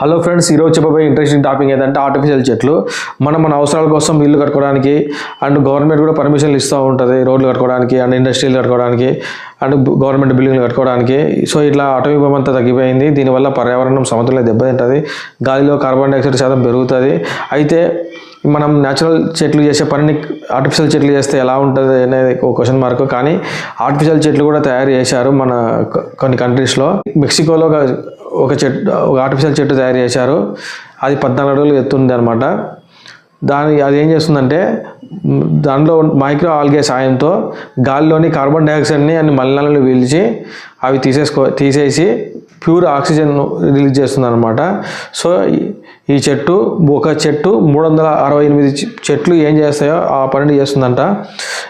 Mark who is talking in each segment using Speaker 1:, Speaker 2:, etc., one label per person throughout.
Speaker 1: Hello friends ఈరోజు చెప్పబోయే interesting topic ఏంటంటే ఆర్టిఫిషియల్ చెట్లు. మనం మన అవసరాల కోసం ఇల్లు కట్టుకోవడానికి అండ్ గవర్నమెంట్ కూడా పర్మిషన్లు ఇస్తూ ఉంటుంది రోడ్లు కట్టుకోవడానికి అండ్ ఇండస్ట్రీలు కట్టుకోవడానికి అండ్ గవర్నమెంట్ బిల్డింగ్లు కట్టుకోవడానికి. సో ఇట్లా అటవీ భూమి అంతా తగ్గిపోయింది. దీనివల్ల పర్యావరణం సమతుల్య దెబ్బతింటుంది. గాలిలో కార్బన్ డైఆక్సైడ్ శాతం పెరుగుతుంది. అయితే మనం న్యాచురల్ చెట్లు చేసే పనిని ఆర్టిఫిషియల్ చెట్లు చేస్తే ఎలా ఉంటుంది అనేది ఒక క్వశ్చన్ మార్క్ కానీ ఆర్టిఫిషియల్ చెట్లు కూడా తయారు చేశారు మన కొన్ని కంట్రీస్లో మెక్సికోలో ఒక ఒక చెట్టు ఒక ఆర్టిఫిషియల్ చెట్టు తయారు చేశారు. అది పద్నాలుగు అడుగులు ఎత్తుంది అనమాట దాని అది ఏం చేస్తుందంటే దానిలో మైక్రో ఆల్గే సాయంతో గాలిలోని కార్బన్ డైఆక్సైడ్ని అన్ని మలినాలను పీల్చి అవి తీసేసుకో తీసేసి ప్యూర్ ఆక్సిజన్ రిలీజ్ చేస్తుంది అనమాట సో ఈ- చెట్టు ఒక చెట్టు మూడు వందల అరవై ఎనిమిది చెట్లు ఏం చేస్తాయో ఆ పనిని చేస్తుందంట.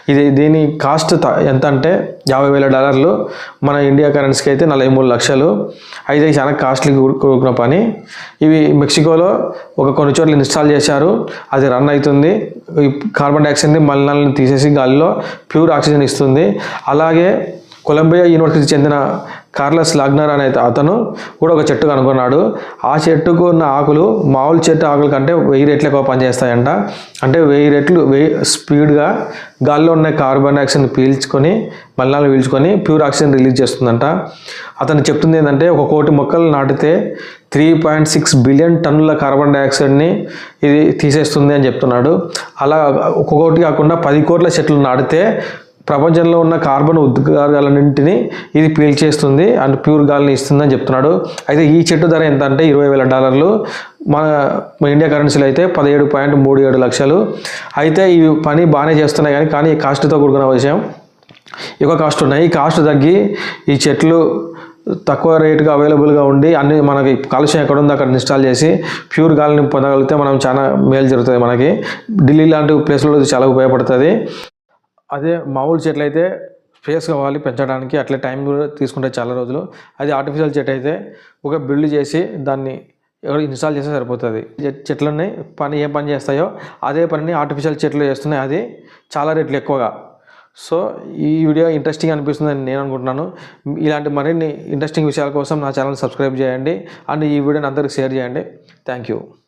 Speaker 1: ఇది దీని కాస్ట్ త- ఎంత అంటే యాభై వేల డాలర్లు. మన ఇండియా కరెన్సీకి అయితే నలభై మూడు లక్షలు. అయితే చాలా కాస్ట్లీ కూడుకున్న పని. ఇవి మెక్సికోలో ఒక కొన్ని చోట్ల ఇన్స్టాల్ చేశారు. అది రన్ అవుతుంది. ఈ కార్బన్ డైఆక్సైడ్ని మలినాలను తీసేసి గాలిలో ప్యూర్ ఆక్సిజన్ ఇస్తుంది. అలాగే కొలంబియా యూనివర్సిటీకి చెందిన కార్లస్ లాగ్నర్ అనే అతను కూడా ఒక చెట్టు కనుగొన్నాడు ఆ చెట్టుకు ఉన్న ఆకులు మామూలు చెట్టు ఆకుల కంటే వెయ్యి రెట్లు ఎక్కువ పనిచేస్తాయంట. అంటే వెయ్యి రెట్లు వెయ్యి స్పీడ్గా గాల్లో ఉన్న కార్బన్ డైఆక్సైడ్ పీల్చుకొని మల్లాలు పీల్చుకొని ప్యూర్ ఆక్సిజన్ రిలీజ్ చేస్తుందంట. అతను చెప్తుంది ఏంటంటే ఒక కోటి మొక్కలు నాటితే త్రీ పాయింట్ సిక్స్ బిలియన్ టన్నుల కార్బన్ డైఆక్సైడ్ని ఇది తీసేస్తుంది అని చెప్తున్నాడు. అలా ఒక్కొక్కటి కాకుండా పది కోట్ల చెట్లు నాటితే ప్రపంచంలో ఉన్న కార్బన్ ఉద్గారాలన్నింటినీ ఇది పీల్చేస్తుంది అండ్ ప్యూర్ గాలిని ఇస్తుందని చెప్తున్నాడు. అయితే ఈ చెట్టు ధర ఎంత అంటే ఇరవై వేల డాలర్లు. మన ఇండియా కరెన్సీలో అయితే పదిహేడు పాయింట్ మూడు ఏడు లక్షలు. అయితే ఈ పని బాగానే చేస్తున్నాయి కానీ కానీ కాస్ట్తో కూడుకున్న విషయం. ఎక్కువ కాస్ట్ ఉన్నాయి. ఈ కాస్ట్ తగ్గి ఈ చెట్లు తక్కువ రేటుగా అవైలబుల్గా ఉండి అన్ని మనకి కాలుష్యం ఎక్కడ ఉందో అక్కడ ఇన్స్టాల్ చేసి ప్యూర్ గాలిని పొందగలిగితే మనం చాలా మేలు జరుగుతుంది మనకి. ఢిల్లీ లాంటి ప్లేస్లో చాలా ఉపయోగపడుతుంది. అదే మామూలు చెట్లు అయితే స్పేస్ కావాలి పెంచడానికి అట్లే టైం కూడా తీసుకుంటే చాలా రోజులు. అది ఆర్టిఫిషియల్ చెట్టు అయితే ఒక బిల్డ్ చేసి దాన్ని ఎవరు ఇన్స్టాల్ చేస్తే సరిపోతుంది. చెట్లని పని ఏ పని చేస్తాయో అదే పనిని ఆర్టిఫిషియల్ చెట్లు చేస్తున్నాయి. అది చాలా రేట్లు ఎక్కువగా. సో ఈ వీడియో ఇంట్రెస్టింగ్ అనిపిస్తుందని నేను అనుకుంటున్నాను. ఇలాంటి మరిన్ని ఇంట్రెస్టింగ్ విషయాల కోసం నా ఛానల్ సబ్స్క్రైబ్ చేయండి. అండ్ ఈ వీడియోని అందరికి షేర్ చేయండి. Thank you